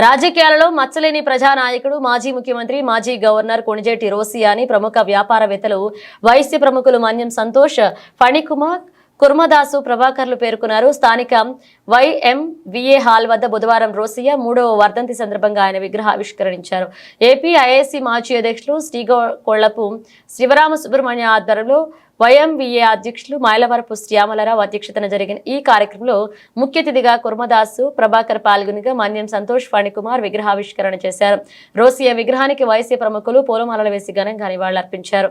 రాజకీయాలలో మచ్చలేని ప్రజానాయకుడు మాజీ ముఖ్యమంత్రి మాజీ గవర్నర్ కొణిజేటి రోసియా అని ప్రముఖ వ్యాపారవేత్తలు వైశ్య ప్రముఖులు మన్యం సంతోష్ ఫణికుమార్ కుర్మదాసు ప్రభాకర్లు పేర్కొన్నారు. స్థానిక వైఎంవిఏ హాల్ వద్ద బుధవారం రోసియా మూడవ వర్ధంతి సందర్భంగా ఆయన విగ్రహ ఆవిష్కరించారు ఏపీ ఐఏసీ మాజీ అధ్యక్షులు శ్రీగొళ్ళపు శివరామ సుబ్రహ్మణ్య ఆధ్వర్యంలో వైఎంవిఏ అధ్యక్షులు మైలవరపు శ్యామలరావు అధ్యక్షతన జరిగిన ఈ కార్యక్రమంలో ముఖ్య అతిథిగా కుర్మదాసు ప్రభాకర్ పాల్గొనిగా మన్యం సంతోష్ ఫణికుమార్ విగ్రహావిష్కరణ చేశారు. రోసియా విగ్రహానికి వైసీ ప్రముఖులు పూలమాలలు వేసి ఘనంగా నివాళులర్పించారు.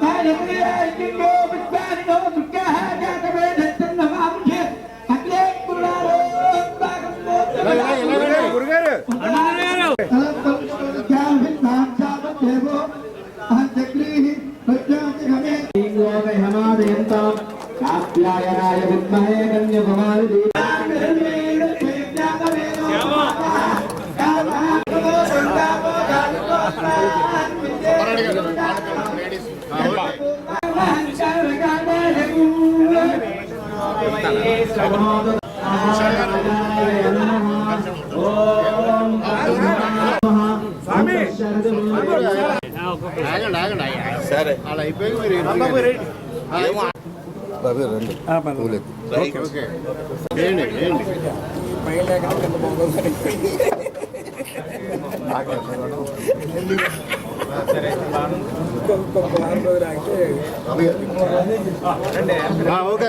Hallelujah, you know, it's bad enough to get out of it. సరే అలా అయిపోయి మీరు బాబు రండి. ఓకే వేయండి వేయండి ఆ, ఓకే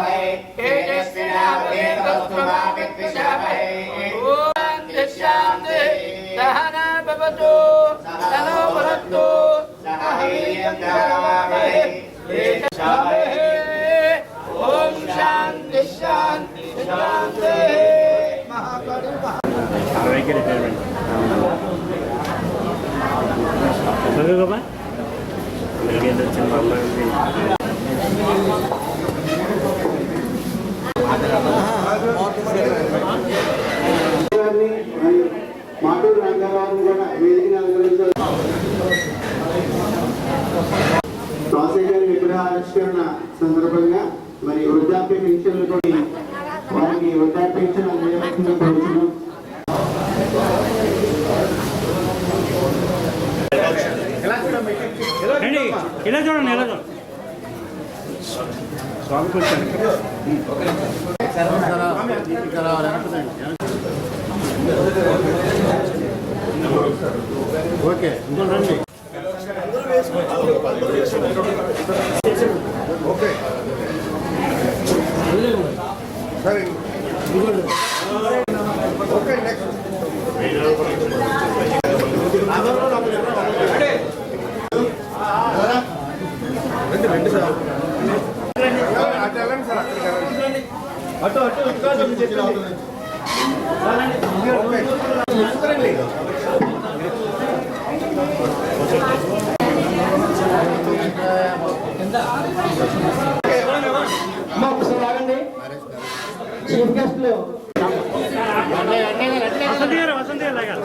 రండి. నువ్వు వెనక్కి రా. ఓం శాంతి శాంతి శాంతి మాటూరు రండి. ఇలా చూడండి ఇలా చూడండి. వెనక్కి రండి. ఓకే ఇంకో రండి. సరే. ఓకే నెక్స్ట్ చీఫ్ గెస్ట్లు వసంతి గారు వసంతి గారు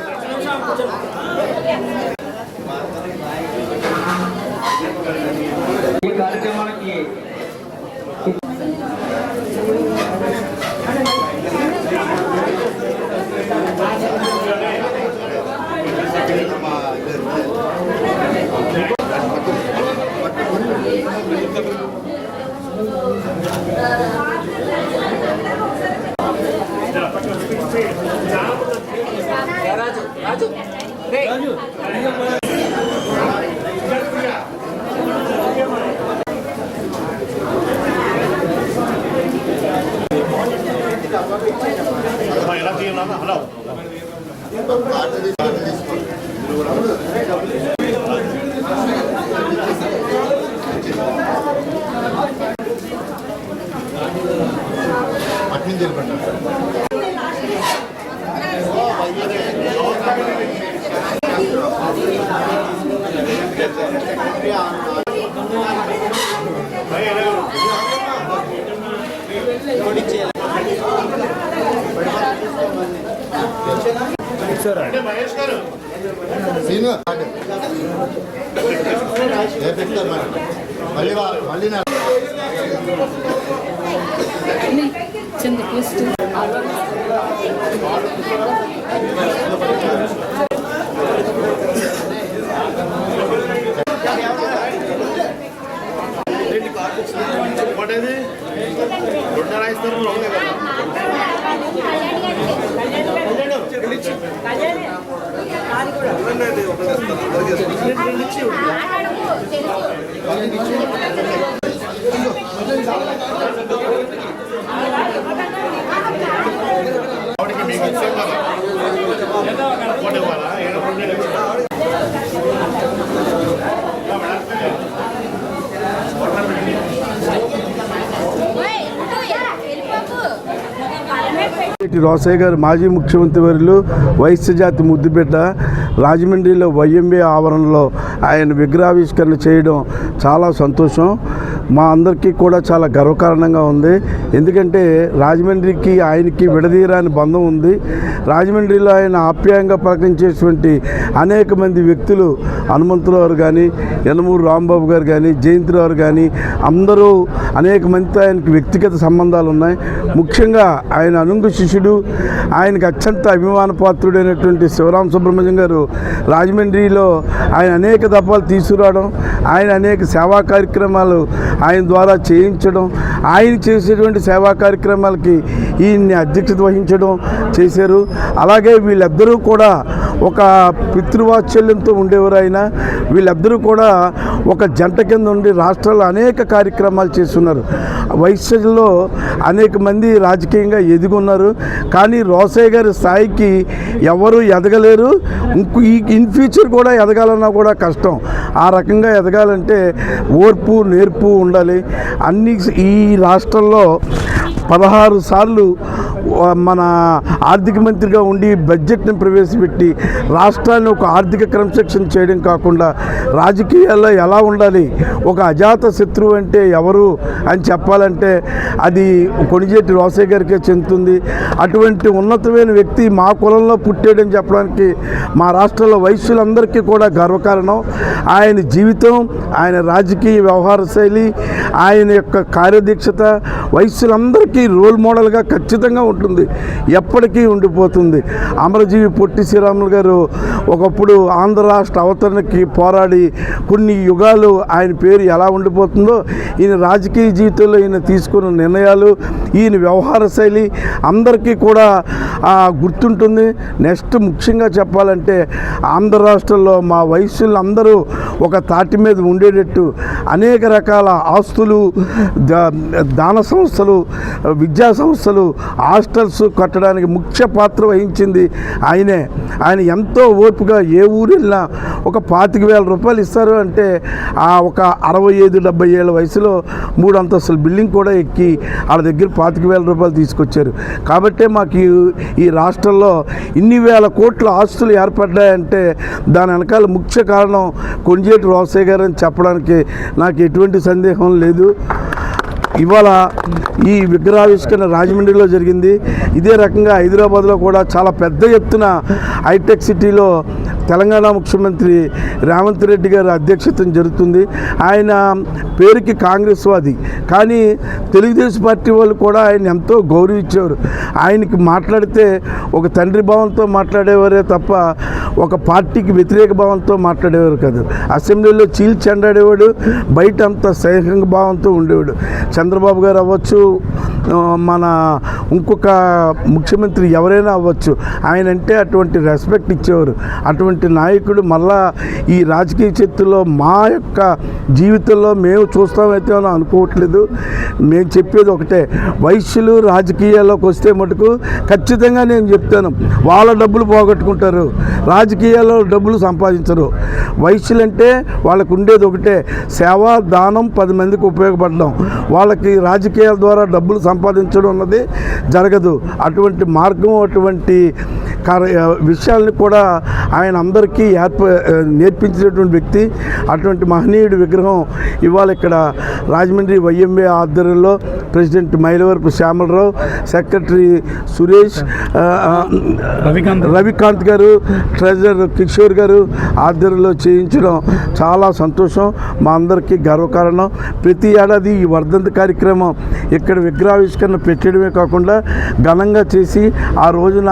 రాజు రాజు రాజు ఎలా తీయాలన్నా హలో సీను. నేర్పిస్తారు మరి? మళ్ళీ మళ్ళీ నా చిన్న ట్విస్ట్ ఒకటేది? రెండు రాయిస్తారు ఒకటే కదా ఆవిడకి మీకు ఇచ్చాం కదా ఒకటి ఇవ్వాలా ఏడు రెండు ఇచ్చాం. ఇటు రోసయ్య గారు మాజీ ముఖ్యమంత్రి వర్యులు వైశ్య జాతి ముద్దుబిడ్డ రాజమండ్రిలో వైఎంఏ ఆవరణలో ఆయన విగ్రహావిష్కరణ చేయడం చాలా సంతోషం. మా అందరికీ కూడా చాలా గర్వకారణంగా ఉంది. ఎందుకంటే రాజమండ్రికి ఆయనకి విడదీరాని బంధం ఉంది. రాజమండ్రిలో ఆయన ఆప్యాయంగా ప్రకటించేటువంటి అనేక మంది వ్యక్తులు హనుమంతురావు గారు కానీ యనమూరు రాంబాబు గారు కానీ జయంతిరావు కానీ అందరూ అనేక మందితో ఆయనకి వ్యక్తిగత సంబంధాలు ఉన్నాయి. ముఖ్యంగా ఆయన అనుంగు శిష్యుడు ఆయనకు అత్యంత అభిమాన పాత్రుడైనటువంటి శివరామ సుబ్రహ్మణ్యం గారు రాజమండ్రిలో ఆయన అనేక దఫాలు తీసుకురావడం ఆయన అనేక సేవా కార్యక్రమాలు ఆయన ద్వారా చేయించడం ఆయన చేసేటువంటి సేవా కార్యక్రమాలకి ఈయన్ని అధ్యక్షత వహించడం చేశారు. అలాగే వీళ్ళిద్దరూ కూడా ఒక పితృవాత్సల్యంతో ఉండేవారు ఆయన వీళ్ళిద్దరూ కూడా ఒక జంట కింద ఉండి రాష్ట్రాల్లో అనేక కార్యక్రమాలు చేస్తున్నారు. వైశ్యంలో అనేక మంది రాజకీయంగా ఎదిగున్నారు. కానీ రోసయ్య గారి స్థాయికి ఎవరు ఎదగలేరు. ఇంకో ఈ ఇన్ ఫ్యూచర్ కూడా ఎదగాలన్నా కూడా కష్టం. ఆ రకంగా ఎదగాలంటే ఓర్పు నేర్పు ఉండాలి. అన్ని ఈ రాష్ట్రంలో పదహారు సార్లు మన ఆర్థిక మంత్రిగా ఉండి బడ్జెట్ని ప్రవేశపెట్టి రాష్ట్రాన్ని ఒక ఆర్థిక క్రమశిక్షణ చేయడం కాకుండా రాజకీయాల్లో ఎలా ఉండాలి ఒక అజాత శత్రువు అంటే ఎవరు అని చెప్పాలంటే అది కొణిజేటి రోసయ్య గారికే చెందుతుంది. అటువంటి ఉన్నతమైన వ్యక్తి మా కులంలో పుట్టాడని చెప్పడానికి మా రాష్ట్రంలో వైశ్యులందరికీ కూడా గర్వకారణం. ఆయన జీవితం ఆయన రాజకీయ వ్యవహార శైలి ఆయన యొక్క కార్యదీక్షత వైశ్యులందరికీ రోల్ మోడల్గా ఖచ్చితంగా ఉంటుంది. ఎప్పటికీ ఉండిపోతుంది. అమరజీవి పొట్టి శ్రీరాములు గారు ఒకప్పుడు ఆంధ్ర రాష్ట్ర అవతరణకి పోరాడి కొన్ని యుగాలు ఆయన పేరు ఎలా ఉండిపోతుందో ఈయన రాజకీయ జీవితంలో ఈయన తీసుకున్న నిర్ణయాలు ఈయన వ్యవహార శైలి అందరికీ కూడా గుర్తుంటుంది. నెక్స్ట్ ముఖ్యంగా చెప్పాలంటే ఆంధ్ర రాష్ట్రంలో మా వయస్సులు అందరూ ఒక తాటి మీద ఉండేటట్టు అనేక రకాల ఆస్తులు దాన సంస్థలు విద్యా సంస్థలు హాస్టల్స్ కట్టడానికి ముఖ్య పాత్ర వహించింది ఆయనే. ఆయన ఎంతో ఓర్పుగా ఏ ఊరు వెళ్ళినా ఒక పాతిక వేల రూపాయలు ఇస్తారు అంటే ఆ ఒక అరవై ఐదు డెబ్బై ఏళ్ళ వయసులో మూడు అంతస్తుల బిల్డింగ్ కూడా ఎక్కి వాళ్ళ దగ్గర పాతిక వేల రూపాయలు తీసుకొచ్చారు. కాబట్టే మాకు ఈ- ఈ రాష్ట్రంలో ఇన్ని వేల కోట్ల ఆస్తులు ఏర్పడ్డాయంటే దాని వెనకాల ముఖ్య కారణం కొంజేటి రోసయ్య గారు అని చెప్పడానికి నాకు ఎటువంటి సందేహం లేదు. ఇవాళ ఈ విగ్రహావిష్కరణ రాజమండ్రిలో జరిగింది. ఇదే రకంగా హైదరాబాద్లో కూడా చాలా పెద్ద ఎత్తున హైటెక్ సిటీలో తెలంగాణ ముఖ్యమంత్రి రేవంత్ రెడ్డి గారి అధ్యక్షతన జరుగుతుంది. ఆయన పేరుకి కాంగ్రెస్ వాది. కానీ తెలుగుదేశం పార్టీ వాళ్ళు కూడా ఆయన ఎంతో గౌరవించేవారు ఆయనకి మాట్లాడితే ఒక తండ్రి భావంతో మాట్లాడేవారే తప్ప ఒక పార్టీకి వ్యతిరేక భావంతో మాట్లాడేవారు కాదు. అసెంబ్లీలో చీల్ చెండాడేవాడు బయట అంత స్నేహంగ భావంతో ఉండేవాడు. చంద్రబాబు గారు అవ్వచ్చు మన ఇంకొక ముఖ్యమంత్రి ఎవరైనా అవ్వచ్చు ఆయన అంటే అటువంటి రెస్పెక్ట్ ఇచ్చేవారు. అటువంటి నాయకుడు మళ్ళా ఈ రాజకీయ చరిత్రలో మా యొక్క జీవితంలో మేము చూస్తామైతే అని అనుకోవట్లేదు. మేము చెప్పేది ఒకటే వైశ్యులు రాజకీయాల్లోకి వస్తే మటుకు ఖచ్చితంగా నేను చెప్తాను వాళ్ళ డబ్బులు పోగొట్టుకుంటారు రాజకీయాల్లో డబ్బులు సంపాదించరు. వైశ్యులంటే వాళ్ళకు ఉండేది ఒకటే సేవా దానం పది మందికి ఉపయోగపడడం. వాళ్ళకి రాజకీయాల ద్వారా డబ్బులు సంపాదించడం అన్నది జరగదు. అటువంటి మార్గం అటువంటి విషయాల్ని కూడా ఆయన అందరికీ ఏర్ప నేర్పించినటువంటి వ్యక్తి. అటువంటి మహనీయుడి విగ్రహం ఇవాళ ఇక్కడ రాజమండ్రి వైఎంఏ ఆధ్వర్యంలో president Mylavarapu Syamala Rao secretary Suresh. Ravikanth garu. Treasurer Kishore గారు ఆధ్వర్యంలో చేయించడం చాలా సంతోషం. మా అందరికీ గర్వకారణం. ప్రతి ఏడాది ఈ వర్ధంతి కార్యక్రమం ఇక్కడ విగ్రహావిష్కరణ పెట్టడమే కాకుండా ఘనంగా చేసి ఆ రోజున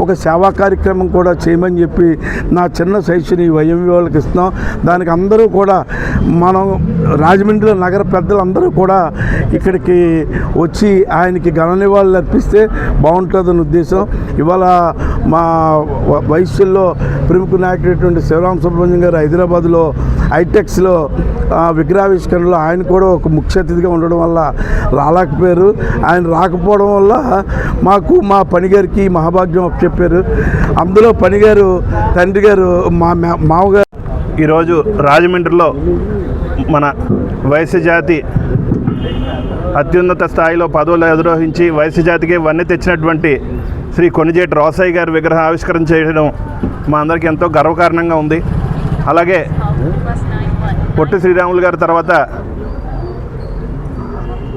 ఒక సేవా కార్యక్రమం కూడా చేయమని చెప్పి నా చిన్న సైజుని వైఎంవి వాళ్ళకి ఇస్తున్నాం. దానికి అందరూ కూడా మనం రాజమండ్రిలో నగర పెద్దలందరూ కూడా ఇక్కడికి వచ్చి ఆయనకి ఘన నివాళులు అర్పిస్తే బాగుంటుందని ఉద్దేశం. ఇవాళ మా వ- వయస్సుల్లో ప్రముఖ నాయకుడైనటువంటి శివరామ సుబ్రహ్మణ్యం గారు హైదరాబాద్లో హైటెక్స్లో ఆ, విగ్రహావిష్కరణలో ఆయన కూడా ఒక ముఖ్య అతిథిగా ఉండడం వల్ల రాలేకపోయారు. ఆయన రాకపోవడం వల్ల మాకు మా పనిగారికి మహాభాగ్యం చెప్పారు. అందులో పనిగారు తండ్రి గారు మా మా- మామగారు. ఈరోజు రాజమండ్రిలో మన వైశ్య జాతి అత్యున్నత స్థాయిలో పదవులు అధిరోహించి వయసు జాతికి వన్నె తెచ్చినటువంటి శ్రీ కొనిజేటి రోసయ్య గారి విగ్రహ ఆవిష్కరణ చేయడం మా అందరికీ ఎంతో గర్వకారణంగా ఉంది. అలాగే పొట్టి శ్రీరాములు గారి తర్వాత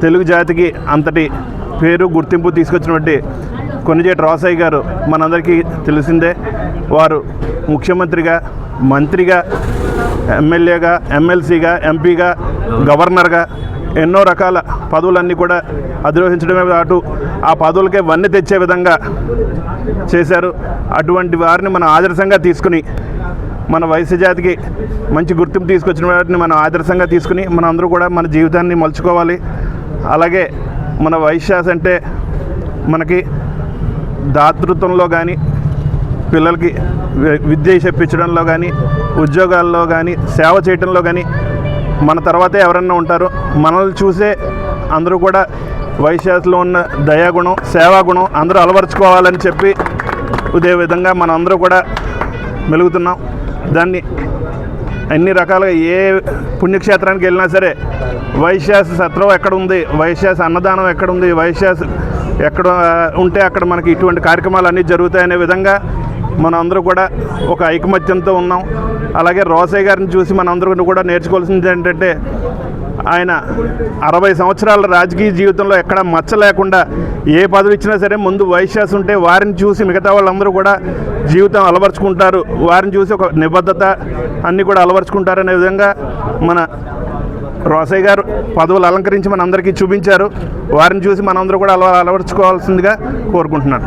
తెలుగు జాతికి అంతటి పేరు గుర్తింపు తీసుకొచ్చినటువంటి కొనిజేటి రాసాయి గారు మనందరికీ తెలిసిందే. వారు ముఖ్యమంత్రిగా మంత్రిగా ఎమ్మెల్యేగా ఎమ్మెల్సీగా ఎంపీగా గవర్నర్గా ఎన్నో రకాల పదవులన్నీ కూడా అధిరోహించడమే కాటు ఆ పదవులకే వన్నీ తెచ్చే విధంగా చేశారు. అటువంటి వారిని మనం ఆదర్శంగా తీసుకుని మన వయసు జాతికి మంచి గుర్తింపు తీసుకొచ్చిన వాటిని మనం ఆదర్శంగా తీసుకుని మన అందరూ కూడా మన జీవితాన్ని మలుచుకోవాలి. అలాగే మన వైశ్యాస్ అంటే మనకి దాతృత్వంలో కానీ పిల్లలకి వి- విద్య చెప్పించడంలో కానీ ఉద్యోగాల్లో కానీ సేవ చేయడంలో కానీ మన తర్వాతే ఎవరన్నా ఉంటారు మనల్ని చూసే అందరూ కూడా వైశ్యాస్లో ఉన్న దయాగుణం సేవాగుణం అందరూ అలవరుచుకోవాలని చెప్పి ఇదే విధంగా మనం అందరూ కూడా మెలుగుతున్నాం. దాన్ని అన్ని రకాలుగా ఏ పుణ్యక్షేత్రానికి వెళ్ళినా సరే వైశ్యాస సత్రం ఎక్కడ ఉంది వైశ్యాస అన్నదానం ఎక్కడ ఉంది వైశ్యాస ఎక్కడ ఉంటే అక్కడ మనకి ఇటువంటి కార్యక్రమాలు అన్నీ జరుగుతాయనే విధంగా మనందరూ కూడా ఒక ఐకమత్యంతో ఉన్నాం. అలాగే రోసయ్య గారిని చూసి మనందరూ కూడా నేర్చుకోవాల్సింది ఏంటంటే ఆయన అరవై సంవత్సరాల రాజకీయ జీవితంలో ఎక్కడ మచ్చ లేకుండా ఏ పదవి ఇచ్చినా సరే ముందు వైశ్యాస్ ఉంటే వారిని చూసి మిగతా వాళ్ళందరూ కూడా జీవితం అలవరుచుకుంటారు. వారిని చూసి ఒక నిబద్ధత అన్నీ కూడా అలవరుచుకుంటారనే విధంగా మన రోసయ్య గారు పదవులు అలంకరించి మన అందరికీ చూపించారు. వారిని చూసి మనందరూ కూడా అలవ అలవరుచుకోవాల్సిందిగా కోరుకుంటున్నాను.